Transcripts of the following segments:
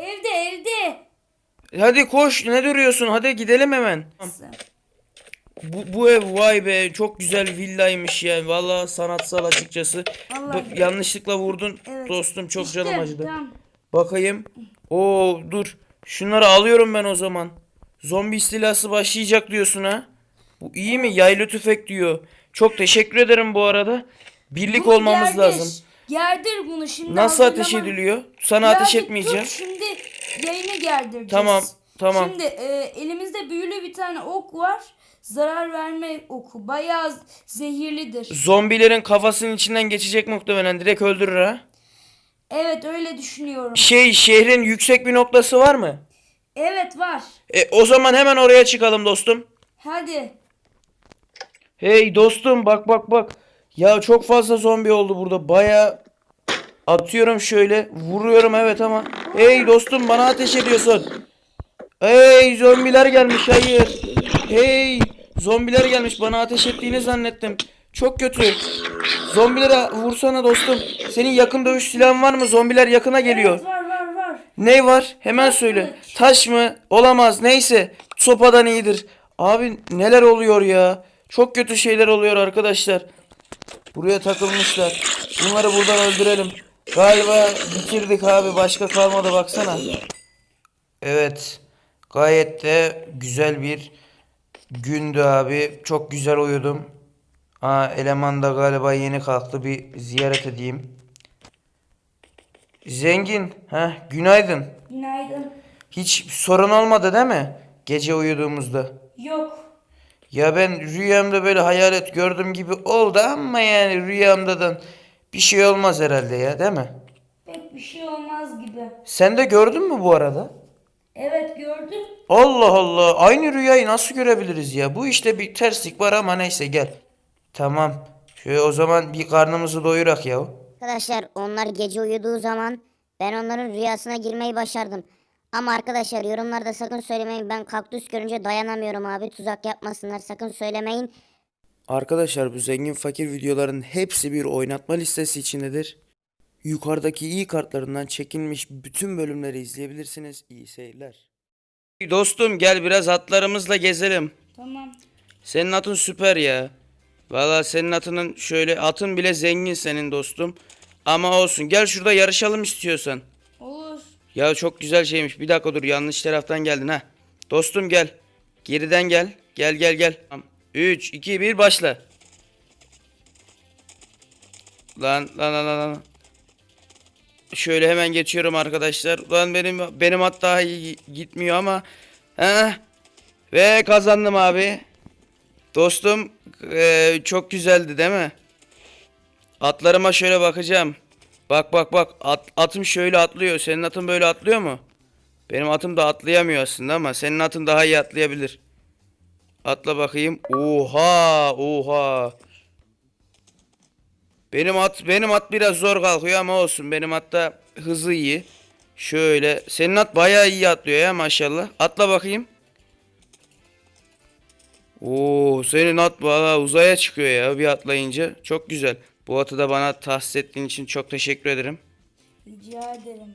Evde evde. Hadi koş ne duruyorsun hadi gidelim hemen. Bu, bu ev vay be çok güzel villaymış ya. Vallahi sanatsal açıkçası. Vallahi. Bak, yanlışlıkla vurdun Evet. dostum çok İşte, canım acıdı. Tamam. Bakayım. Oo dur. Şunları alıyorum ben o zaman. Zombi istilası başlayacak diyorsun ha. Bu iyi mi? Yaylı tüfek diyor. Çok teşekkür ederim bu arada. Birlik Bunu olmamız gerdir. lazım. Gerdir bunu şimdi. Nasıl ateş hazırlama- ediliyor? Sana ateş bir etmeyeceğim. Tut şimdi yayını gerdireceğiz. Tamam, tamam. Şimdi e, elimizde büyülü bir tane ok var. Zarar verme oku. Bayağı zehirlidir. Zombilerin kafasının içinden geçecek muhtemelen. Direkt öldürür ha. Evet öyle düşünüyorum. Şey şehrin yüksek bir noktası var mı? Evet var. E, o zaman hemen oraya çıkalım dostum. Hadi. Hey dostum bak bak bak. Ya çok fazla zombi oldu burada. Baya atıyorum şöyle. Vuruyorum evet ama. Hey dostum bana ateş ediyorsun. Hey zombiler gelmiş hayır. Hey zombiler gelmiş bana ateş ettiğini zannettim. Çok kötü. Zombilere vursana dostum. Senin yakın dövüş silahın var mı? Zombiler yakına geliyor. Evet, var var var. Ne var? Hemen Taş söyle. kılıç. Taş mı? Olamaz. Neyse. Sopadan iyidir. Abi neler oluyor ya? Çok kötü şeyler oluyor arkadaşlar. Buraya takılmışlar. Bunları buradan öldürelim. Galiba bitirdik abi. Başka kalmadı baksana. Evet. Gayet de güzel bir gündü abi. Çok güzel uyudum. Ha eleman da galiba yeni kalktı. Bir ziyaret edeyim. Zengin. Ha günaydın. Günaydın. Hiç sorun olmadı değil mi? Gece uyuduğumuzda. Yok. Ya ben rüyamda böyle hayalet gördüm gibi oldu ama yani rüyamdadan bir şey olmaz herhalde ya değil mi? Pek bir şey olmaz gibi. Sen de gördün mü bu arada? Evet gördüm. Allah Allah aynı rüyayı nasıl görebiliriz ya? Bu işte bir terslik var ama neyse gel. Tamam. Şöyle o zaman bir karnımızı doyurak ya. Arkadaşlar onlar gece uyuduğu zaman ben onların rüyasına girmeyi başardım. Ama arkadaşlar yorumlarda sakın söylemeyin. Ben kaktüs görünce dayanamıyorum abi. Tuzak yapmasınlar. Sakın söylemeyin. Arkadaşlar bu zengin fakir videoların hepsi bir oynatma listesi içindedir. Yukarıdaki iyi kartlarından çekilmiş bütün bölümleri izleyebilirsiniz. İyi seyirler. Dostum gel biraz atlarımızla gezelim. Tamam. Senin atın süper ya. Valla senin atının şöyle atın bile zengin senin dostum. Ama olsun gel şurada yarışalım istiyorsan. Ya çok güzel şeymiş. Bir dakika dur yanlış taraftan geldin ha. Dostum gel. Geriden gel. Gel gel gel. 3 2 1 başla. Lan lan lan lan. Şöyle hemen geçiyorum arkadaşlar. Lan benim benim at daha iyi gitmiyor ama. Heh. Ve kazandım abi. Dostum eee, çok güzeldi değil mi? Atlarıma şöyle bakacağım. Bak bak bak at, atım şöyle atlıyor. Senin atın böyle atlıyor mu? Benim atım da atlayamıyor aslında ama senin atın daha iyi atlayabilir. Atla bakayım. Oha oha. Benim at benim at biraz zor kalkıyor ama olsun. Benim atta hızı iyi. Şöyle senin at bayağı iyi atlıyor ya maşallah. Atla bakayım. Oo senin at valla uzaya çıkıyor ya bir atlayınca. Çok güzel. Bu atı da bana tahsis ettiğin için çok teşekkür ederim. Rica ederim.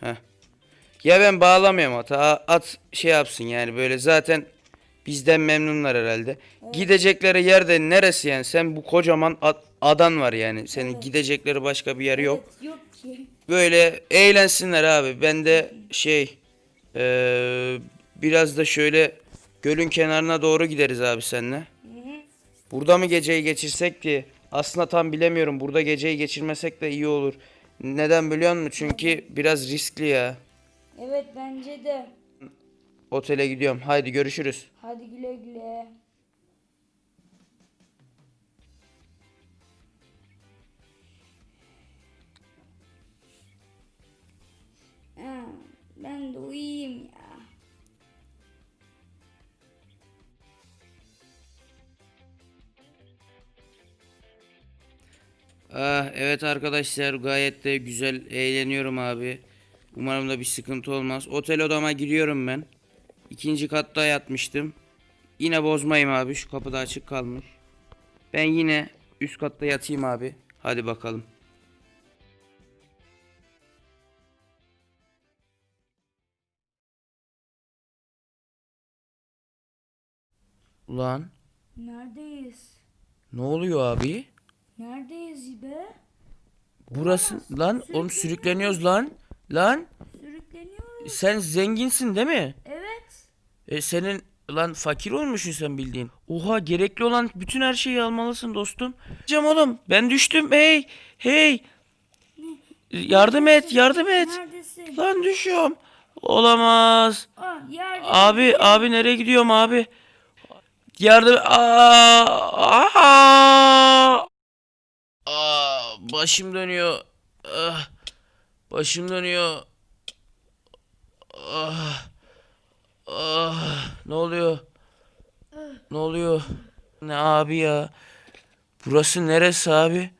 Heh. Ya ben bağlamıyorum ata. A- At şey yapsın yani böyle zaten bizden memnunlar herhalde. Gidecekleri yerde neresi yani? Sen bu kocaman at- adan var yani. Senin gidecekleri başka bir yer yok. Evet, yok ki. Böyle eğlensinler abi. Ben de şey eee, biraz da şöyle gölün kenarına doğru gideriz abi seninle. Burada mı geceyi geçirsek diye. Aslında tam bilemiyorum. Burada geceyi geçirmesek de iyi olur. Neden biliyor musun? Çünkü biraz riskli ya. Evet bence de. Otele gidiyorum. Haydi görüşürüz. Hadi güle güle. Ah, evet arkadaşlar gayet de güzel eğleniyorum abi. Umarım da bir sıkıntı olmaz. Otel odama giriyorum ben. İkinci katta yatmıştım. Yine bozmayayım abi şu kapıda açık kalmış. Ben yine üst katta yatayım abi. Hadi bakalım. Ulan. Neredeyiz? Ne oluyor abi? Neredeyiz be? Burası lan oğlum sürükleniyoruz lan. Lan Sürükleniyoruz. sen zenginsin değil mi? Evet. E senin lan fakir olmuşsun sen bildiğin. Oha gerekli olan bütün her şeyi almalısın dostum. Cam oğlum ben düştüm hey hey. Yardım et yardım et. Neredesin? Lan düşüyorum. Olamaz. Aa, yardım. Abi abi nereye gidiyorum abi? Yardım. Aa, aa, Aa, başım dönüyor. Ah, başım dönüyor. Ah, ah, ne oluyor? Ne oluyor? Ne abi ya? Burası neresi abi?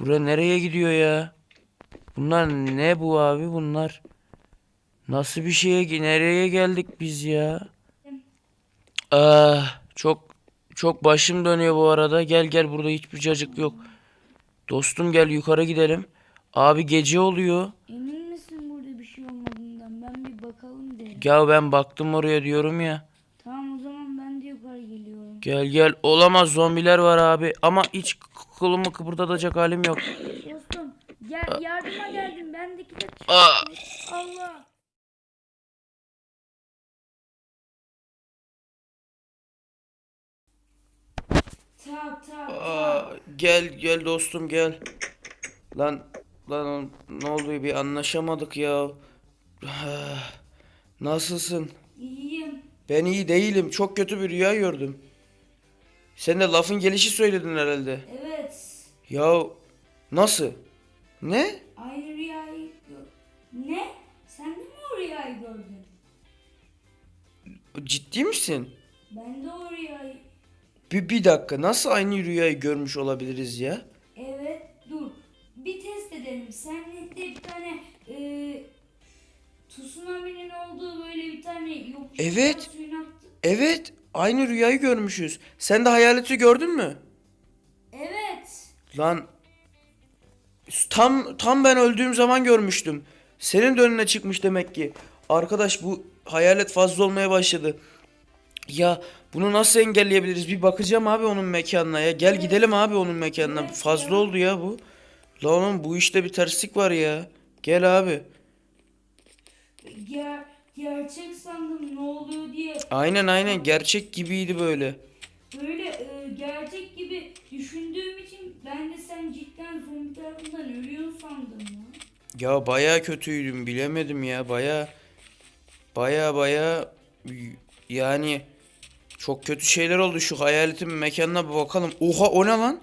Bura nereye gidiyor ya? Bunlar ne bu abi bunlar? Nasıl bir şeye nereye geldik biz ya? Ah, çok çok başım dönüyor bu arada. Gel gel burada hiçbir cacık yok. Dostum gel yukarı gidelim. Abi gece oluyor. Emin misin burada bir şey olmadığından? Ben bir bakalım derim. Ya ben baktım oraya diyorum ya. Tamam o zaman ben de yukarı geliyorum. Gel gel olamaz zombiler var abi. Ama hiç k- kolumu kıpırdatacak halim yok. Dostum gel yardıma geldim. Bendeki de Aa, Allah. Aa, gel gel dostum gel. Lan lan ne oluyor bir anlaşamadık ya. Ah, Nasılsın? İyiyim. Ben iyi değilim. Çok kötü bir rüya gördüm. Sen de lafın gelişi söyledin herhalde. Evet. Ya nasıl? Ne? Aynı rüyayı gör. Ne? Sen de mi o rüyayı gördün? Ciddi misin? Ben de o rüyayı... Bir, bir dakika nasıl aynı rüyayı görmüş olabiliriz ya? Evet dur. Bir test edelim. Senle de bir tane e, tsunami'nin olduğu böyle bir tane yokuş Evet. suyun aktı. Evet aynı rüyayı görmüşüz. Sen de hayaleti gördün mü? Evet. Lan tam tam ben öldüğüm zaman görmüştüm. Senin de önüne çıkmış demek ki. Arkadaş bu hayalet fazla olmaya başladı. Ya bunu nasıl engelleyebiliriz? Bir bakacağım abi onun mekanına ya. Gel gidelim abi onun mekanına. Fazla oldu ya bu. Lan oğlum bu işte bir terslik var ya. Gel abi. Ger gerçek sandım ne oluyor diye. Aynen aynen gerçek gibiydi böyle. Böyle e, gerçek gibi düşündüğüm için ben de sen cidden zombi tarafından ölüyorsun sandım ya. Ya baya kötüydüm bilemedim ya baya baya baya yani çok kötü şeyler oldu şu hayaletin mekanına bir bakalım. Oha o ne lan?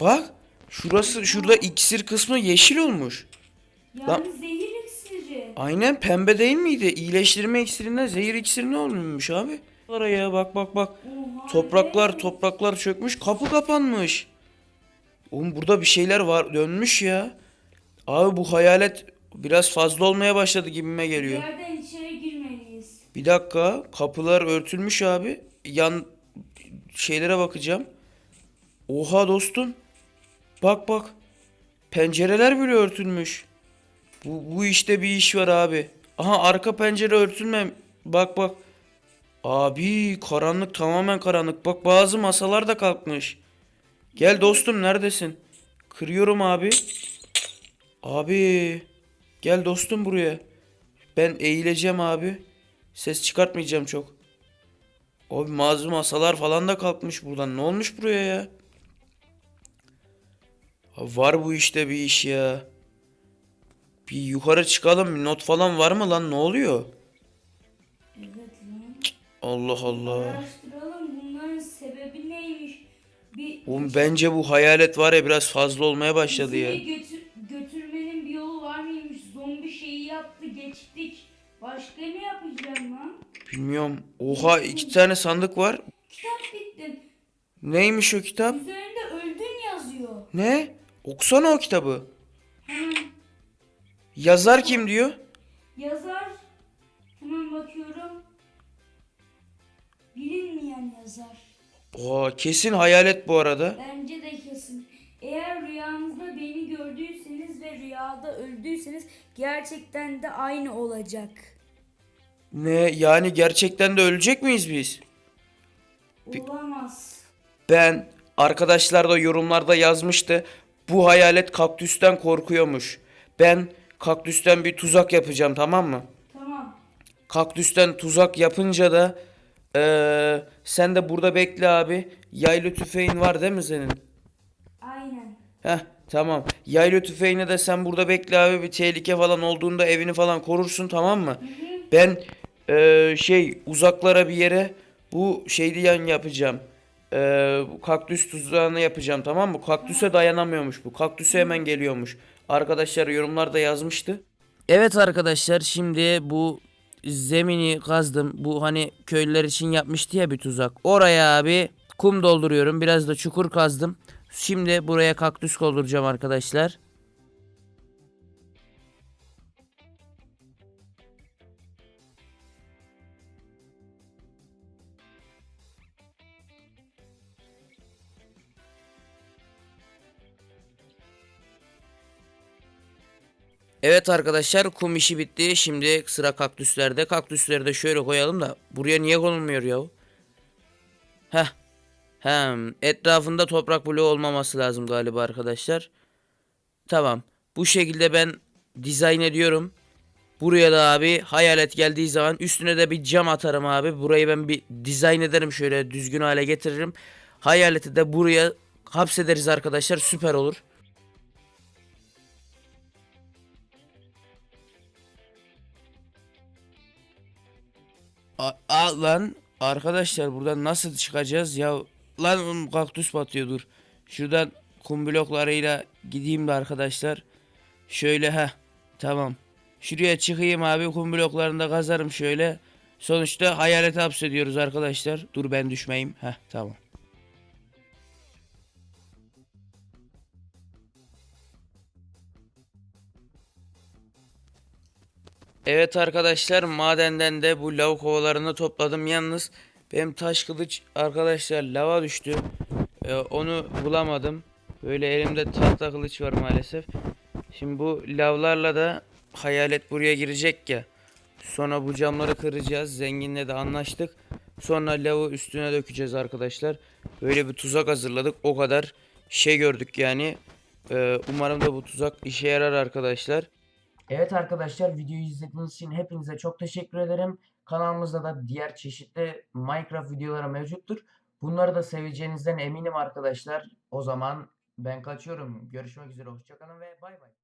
Bak şurası şurada iksir kısmı yeşil olmuş. Yani Lan- zehir iksiri. Aynen pembe değil miydi? İyileştirme iksirinden zehir iksiri ne olmuş abi? Oraya bak bak bak. Oha, Topraklar evet. topraklar çökmüş kapı kapanmış. Oğlum burada bir şeyler var dönmüş ya. Abi bu hayalet biraz fazla olmaya başladı gibime Bir geliyor. içeri girmeliyiz. Bir dakika kapılar örtülmüş abi. Yan şeylere bakacağım. Oha dostum. Bak bak. Pencereler bile örtülmüş. Bu, bu işte bir iş var abi. Aha arka pencere örtülmem. Bak bak. Abi karanlık tamamen karanlık. Bak bazı masalar da kalkmış. Gel dostum neredesin? Kırıyorum abi. Abi. Gel dostum buraya. Ben eğileceğim abi. Ses çıkartmayacağım çok. Abi bazı masalar falan da kalkmış buradan. Ne olmuş buraya ya? Ha, Var bu işte bir iş ya. Bir yukarı çıkalım. Bir not falan var mı lan? Ne oluyor? Evet lan. Allah Allah. Araştıralım bunların sebebi neymiş? Bir Oğlum bence bu hayalet var ya biraz fazla olmaya başladı ya. bizi götür, Bilmiyorum. Oha iki tane sandık var. Kitap bitti. Neymiş o kitap? Üzerinde öldün yazıyor. Ne? Okusana o kitabı. Hemen Yazar kim diyor? yazar. Hemen bakıyorum. Bilinmeyen yazar. Oha kesin hayalet bu arada. Bence de kesin. Eğer rüyanızda beni gördüyseniz ve rüyada öldüyseniz gerçekten de aynı olacak. Ne yani gerçekten de ölecek miyiz biz? Olamaz. Ben arkadaşlar da yorumlarda yazmıştı. Bu hayalet kaktüsten korkuyormuş. Ben kaktüsten bir tuzak yapacağım tamam mı? Tamam. Kaktüsten tuzak yapınca da eee, sen de burada bekle abi. Yaylı tüfeğin var değil mi senin? Aynen. Heh tamam. Yaylı tüfeğine de sen burada bekle abi. Bir tehlike falan olduğunda evini falan korursun tamam mı? Ben eee, şey uzaklara bir yere bu şeydi yan yapacağım. Eee, bu kaktüs tuzağını yapacağım tamam mı? Kaktüse dayanamıyormuş bu. Kaktüse hemen geliyormuş. Arkadaşlar yorumlarda yazmıştı. Evet arkadaşlar şimdi bu zemini kazdım. Bu hani köylüler için yapmıştı ya bir tuzak. Oraya abi kum dolduruyorum. Biraz da çukur kazdım. Şimdi buraya kaktüs dolduracağım arkadaşlar. Evet arkadaşlar kum işi bitti. Şimdi sıra kaktüslerde. Kaktüsleri de şöyle koyalım da buraya niye konulmuyor ya? Heh. Hem etrafında toprak bloğu olmaması lazım galiba arkadaşlar. Tamam. Bu şekilde ben dizayn ediyorum. Buraya da abi hayalet geldiği zaman üstüne de bir cam atarım abi. Burayı ben bir dizayn ederim şöyle düzgün hale getiririm. Hayaleti de buraya hapsederiz arkadaşlar. Süper olur. A, lan arkadaşlar buradan nasıl çıkacağız ya? Lan oğlum, kaktüs batıyor dur. Şuradan kum bloklarıyla gideyim de arkadaşlar. Şöyle ha tamam. Şuraya çıkayım abi kum bloklarında kazarım şöyle. Sonuçta hayalete hapsediyoruz arkadaşlar. Dur ben düşmeyeyim. Heh tamam. Evet arkadaşlar madenden de bu lav kovalarını topladım. Yalnız benim taş kılıç arkadaşlar lava düştü. Ee, onu bulamadım. Böyle elimde tahta kılıç var maalesef. Şimdi bu lavlarla da hayalet buraya girecek ya. Sonra bu camları kıracağız. Zenginle de anlaştık. Sonra lavı üstüne dökeceğiz arkadaşlar. Böyle bir tuzak hazırladık. O kadar şey gördük yani. Ee, umarım da bu tuzak işe yarar arkadaşlar. Evet arkadaşlar videoyu izlediğiniz için hepinize çok teşekkür ederim. Kanalımızda da diğer çeşitli Minecraft videoları mevcuttur. Bunları da seveceğinizden eminim arkadaşlar. O zaman ben kaçıyorum. Görüşmek üzere. Hoşçakalın ve bay bay.